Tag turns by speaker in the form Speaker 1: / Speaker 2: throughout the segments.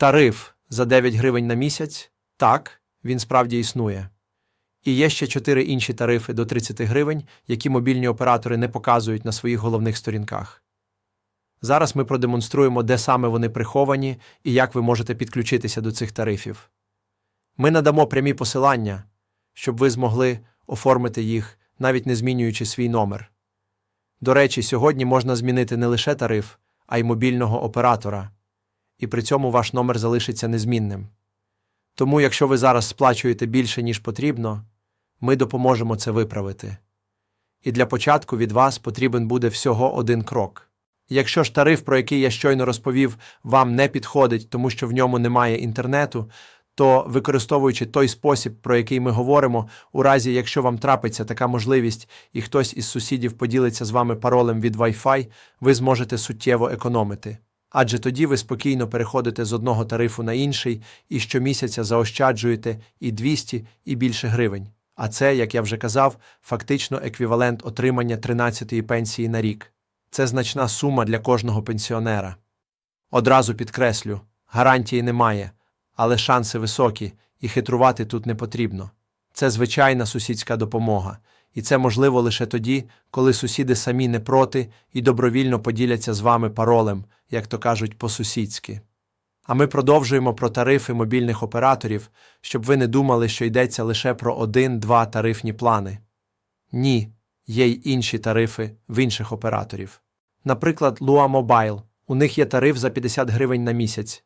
Speaker 1: Тариф за 9 гривень на місяць так, він справді існує. І є ще чотири інші тарифи до 30 гривень, які мобільні оператори не показують на своїх головних сторінках. Зараз ми продемонструємо, де саме вони приховані і як ви можете підключитися до цих тарифів. Ми надамо прямі посилання, щоб ви змогли оформити їх, навіть не змінюючи свій номер. До речі, сьогодні можна змінити не лише тариф, а й мобільного оператора, і при цьому ваш номер залишиться незмінним. Тому, якщо ви зараз сплачуєте більше, ніж потрібно, ми допоможемо це виправити. І для початку від вас потрібен буде всього один крок. Якщо ж тариф, про який я щойно розповів, вам не підходить, тому що в ньому немає інтернету, то використовуючи той спосіб, про який ми говоримо, у разі якщо вам трапиться така можливість і хтось із сусідів поділиться з вами паролем від Wi-Fi, ви зможете суттєво економити. Адже тоді ви спокійно переходите з одного тарифу на інший і щомісяця заощаджуєте і 200, і більше гривень. А це, як я вже казав, фактично еквівалент отримання 13-ї пенсії на рік. Це значна сума для кожного пенсіонера. Одразу підкреслю, гарантії немає, але шанси високі, і хитрувати тут не потрібно. Це звичайна сусідська допомога, і це можливо лише тоді, коли сусіди самі не проти і добровільно поділяться з вами паролем, як то кажуть, по-сусідськи. А ми продовжуємо про тарифи мобільних операторів, щоб ви не думали, що йдеться лише про один-два тарифні плани. Ні, є й інші тарифи в інших операторів. Наприклад, Lua Mobile. У них є тариф за 50 гривень на місяць.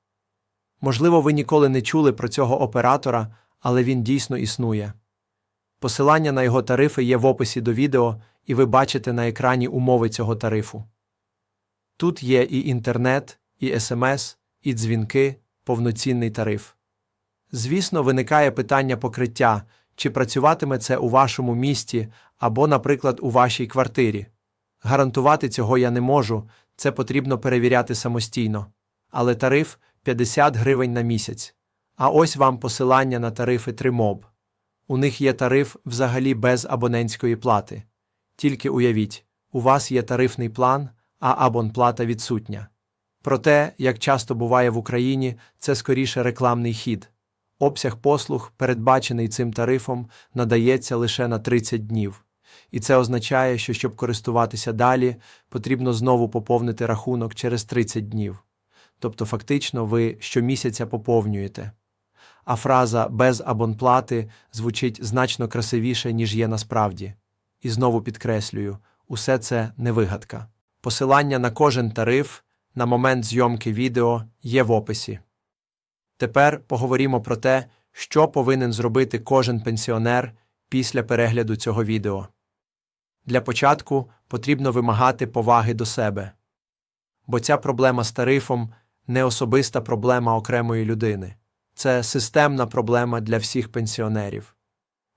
Speaker 1: Можливо, ви ніколи не чули про цього оператора, але він дійсно існує. Посилання на його тарифи є в описі до відео, і ви бачите на екрані умови цього тарифу. Тут є і інтернет, і СМС, і дзвінки, повноцінний тариф. Звісно, виникає питання покриття, чи працюватиме це у вашому місті або, наприклад, у вашій квартирі. Гарантувати цього я не можу, це потрібно перевіряти самостійно. Але тариф 50 гривень на місяць. А ось вам посилання на тарифи Тримоб. У них є тариф взагалі без абонентської плати. Тільки уявіть, у вас є тарифний план, а абонплата відсутня. Проте, як часто буває в Україні, це скоріше рекламний хід. Обсяг послуг, передбачений цим тарифом, надається лише на 30 днів. І це означає, що щоб користуватися далі, потрібно знову поповнити рахунок через 30 днів. Тобто, фактично, ви щомісяця поповнюєте. А фраза без абонплати звучить значно красивіше, ніж є насправді. І знову підкреслюю, усе це не вигадка. Посилання на кожен тариф на момент зйомки відео є в описі. Тепер поговоримо про те, що повинен зробити кожен пенсіонер після перегляду цього відео. Для початку потрібно вимагати поваги до себе, бо ця проблема з тарифом не особиста проблема окремої людини, це системна проблема для всіх пенсіонерів.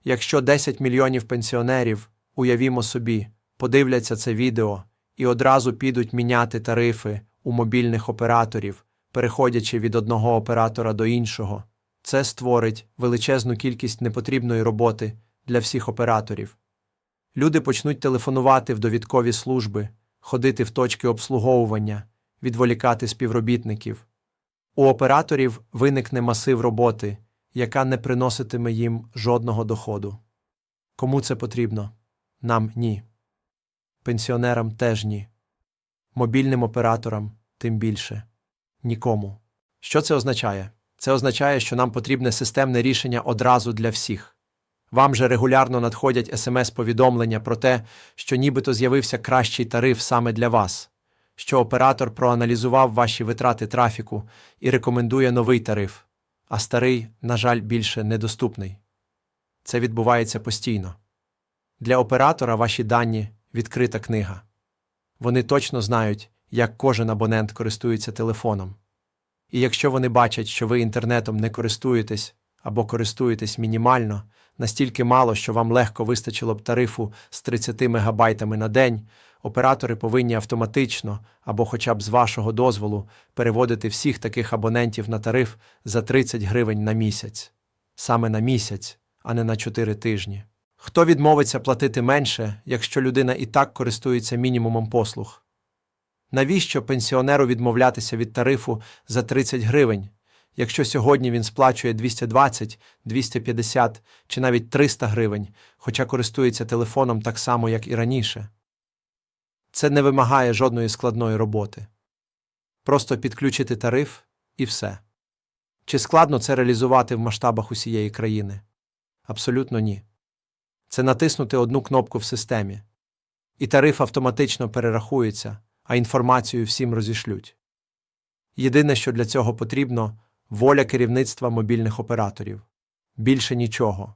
Speaker 1: Якщо 10 мільйонів пенсіонерів, уявімо собі, подивляться це відео і одразу підуть міняти тарифи у мобільних операторів, переходячи від одного оператора до іншого, це створить величезну кількість непотрібної роботи для всіх операторів. Люди почнуть телефонувати в довідкові служби, ходити в точки обслуговування, відволікати співробітників. У операторів виникне масив роботи, яка не приноситиме їм жодного доходу. Кому це потрібно? Нам ні. Пенсіонерам теж ні. Мобільним операторам тим більше. Нікому. Що це означає? Це означає, що нам потрібне системне рішення одразу для всіх. Вам же регулярно надходять смс-повідомлення про те, що нібито з'явився кращий тариф саме для вас, що оператор проаналізував ваші витрати трафіку і рекомендує новий тариф, а старий, на жаль, більше недоступний. Це відбувається постійно. Для оператора ваші дані відкрита книга. Вони точно знають, як кожен абонент користується телефоном. І якщо вони бачать, що ви інтернетом не користуєтесь або користуєтесь мінімально, настільки мало, що вам легко вистачило б тарифу з 30 мегабайтами на день, оператори повинні автоматично або хоча б з вашого дозволу переводити всіх таких абонентів на тариф за 30 гривень на місяць. Саме на місяць, а не на 4 тижні. Хто відмовиться платити менше, якщо людина і так користується мінімумом послуг? Навіщо пенсіонеру відмовлятися від тарифу за 30 гривень, Якщо сьогодні він сплачує 220, 250 чи навіть 300 гривень, хоча користується телефоном так само, як і раніше. Це не вимагає жодної складної роботи. Просто підключити тариф і все. Чи складно це реалізувати в масштабах усієї країни? Абсолютно ні. Це натиснути одну кнопку в системі. І тариф автоматично перерахується, а інформацію всім розішлють. Єдине, що для цього потрібно воля керівництва мобільних операторів. Більше нічого.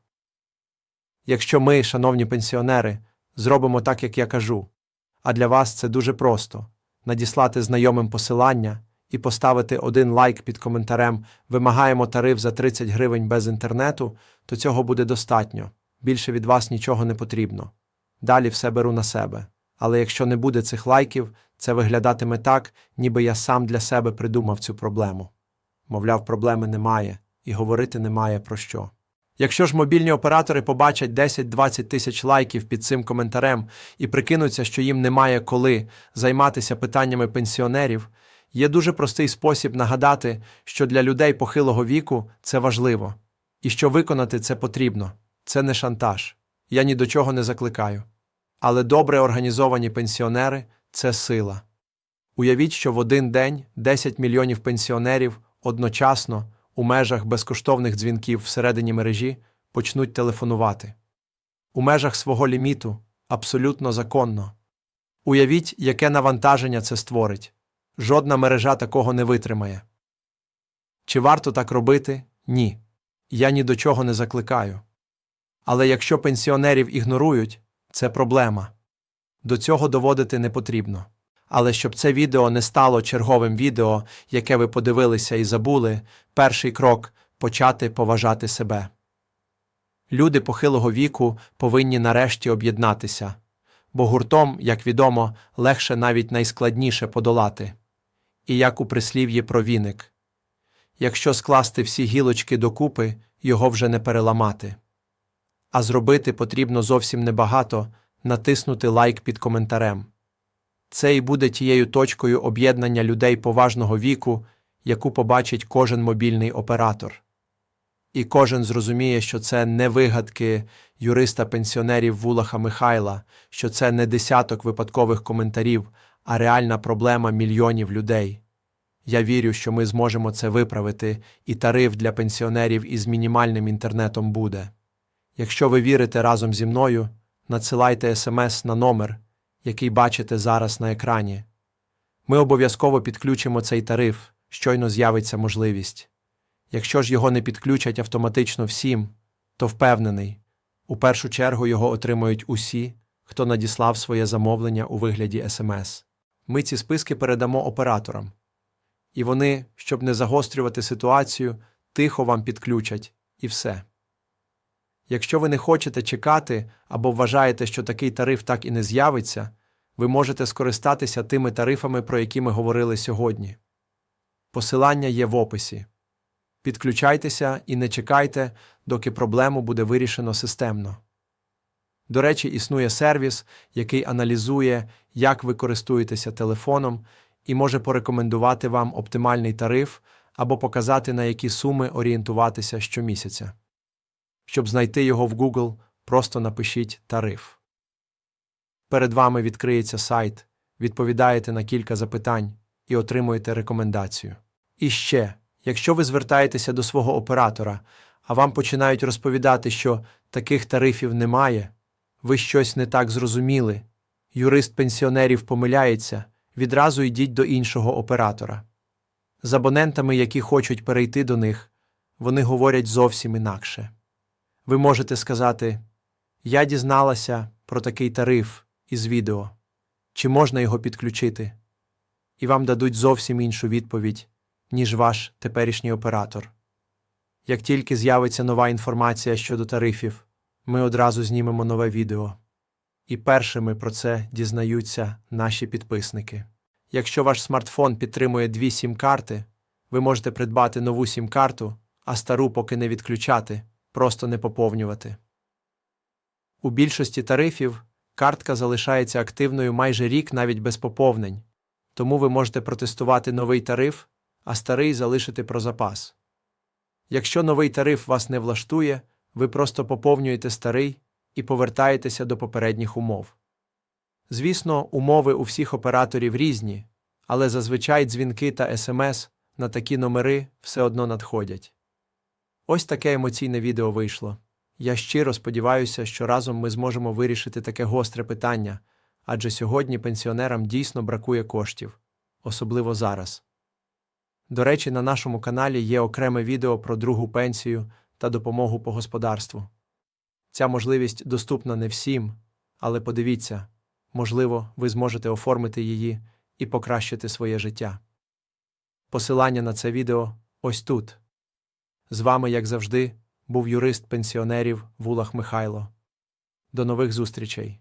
Speaker 1: Якщо ми, шановні пенсіонери, зробимо так, як я кажу, а для вас це дуже просто надіслати знайомим посилання і поставити один лайк під коментарем Вимагаємо тариф за 30 гривень без інтернету, то цього буде достатньо. Більше від вас нічого не потрібно. Далі все беру на себе. Але якщо не буде цих лайків, це виглядатиме так, ніби я сам для себе придумав цю проблему. Мовляв, проблеми немає, і говорити немає про що. Якщо ж мобільні оператори побачать 10-20 тисяч лайків під цим коментарем і прикинуться, що їм немає коли займатися питаннями пенсіонерів, є дуже простий спосіб нагадати, що для людей похилого віку це важливо, і що виконати це потрібно. Це не шантаж. Я ні до чого не закликаю. Але добре організовані пенсіонери це сила. Уявіть, що в один день 10 мільйонів пенсіонерів одночасно у межах безкоштовних дзвінків всередині мережі почнуть телефонувати. У межах свого ліміту абсолютно законно. Уявіть, яке навантаження це створить. Жодна мережа такого не витримає. Чи варто так робити? Ні. Я ні до чого не закликаю. Але якщо пенсіонерів ігнорують, це проблема. До цього доводити не потрібно. Але щоб це відео не стало черговим відео, яке ви подивилися і забули, перший крок почати поважати себе. Люди похилого віку повинні нарешті об'єднатися, бо гуртом, як відомо, легше навіть найскладніше подолати. І як у прислів'ї про віник якщо скласти всі гілочки докупи, його вже не переламати. А зробити потрібно зовсім небагато натиснути лайк під коментарем. Це і буде тією точкою об'єднання людей поважного віку, яку побачить кожен мобільний оператор. І кожен зрозуміє, що це не вигадки юриста пенсіонерів Вулаха Михайла, що це не десяток випадкових коментарів, а реальна проблема мільйонів людей. Я вірю, що ми зможемо це виправити, і тариф для пенсіонерів із мінімальним інтернетом буде. Якщо ви вірите разом зі мною, надсилайте смс на номер, який бачите зараз на екрані. Ми обов'язково підключимо цей тариф, щойно з'явиться можливість. Якщо ж його не підключать автоматично всім, то впевнений, у першу чергу його отримують усі, хто надіслав своє замовлення у вигляді смс. Ми ці списки передамо операторам. І вони, щоб не загострювати ситуацію, тихо вам підключать і все. Якщо ви не хочете чекати або вважаєте, що такий тариф так і не з'явиться, ви можете скористатися тими тарифами, про які ми говорили сьогодні. Посилання є в описі. Підключайтеся і не чекайте, доки проблему буде вирішено системно. До речі, існує сервіс, який аналізує, як ви користуєтеся телефоном, і може порекомендувати вам оптимальний тариф або показати, на які суми орієнтуватися щомісяця. Щоб знайти його в Google, просто напишіть тариф. Перед вами відкриється сайт, відповідаєте на кілька запитань і отримуєте рекомендацію. І ще, якщо ви звертаєтеся до свого оператора, а вам починають розповідати, що таких тарифів немає, ви щось не так зрозуміли, юрист пенсіонерів помиляється, відразу йдіть до іншого оператора. З абонентами, які хочуть перейти до них, вони говорять зовсім інакше. Ви можете сказати Я дізналася про такий тариф із відео, чи можна його підключити, і вам дадуть зовсім іншу відповідь, ніж ваш теперішній оператор. Як тільки з'явиться нова інформація щодо тарифів, ми одразу знімемо нове відео. І першими про це дізнаються наші підписники. Якщо ваш смартфон підтримує дві сім-карти, ви можете придбати нову сім-карту, а стару поки не відключати, просто не поповнювати. У більшості тарифів картка залишається активною майже рік навіть без поповнень, тому ви можете протестувати новий тариф, а старий залишити про запас. Якщо новий тариф вас не влаштує, ви просто поповнюєте старий і повертаєтеся до попередніх умов. Звісно, умови у всіх операторів різні, але зазвичай дзвінки та смс на такі номери все одно надходять. Ось таке емоційне відео вийшло. Я щиро сподіваюся, що разом ми зможемо вирішити таке гостре питання, адже сьогодні пенсіонерам дійсно бракує коштів, особливо зараз. До речі, на нашому каналі є окреме відео про другу пенсію та допомогу по господарству. Ця можливість доступна не всім, але подивіться, можливо, ви зможете оформити її і покращити своє життя. Посилання на це відео ось тут. З вами, як завжди, був юрист пенсіонерів Вулах Михайло. До нових зустрічей!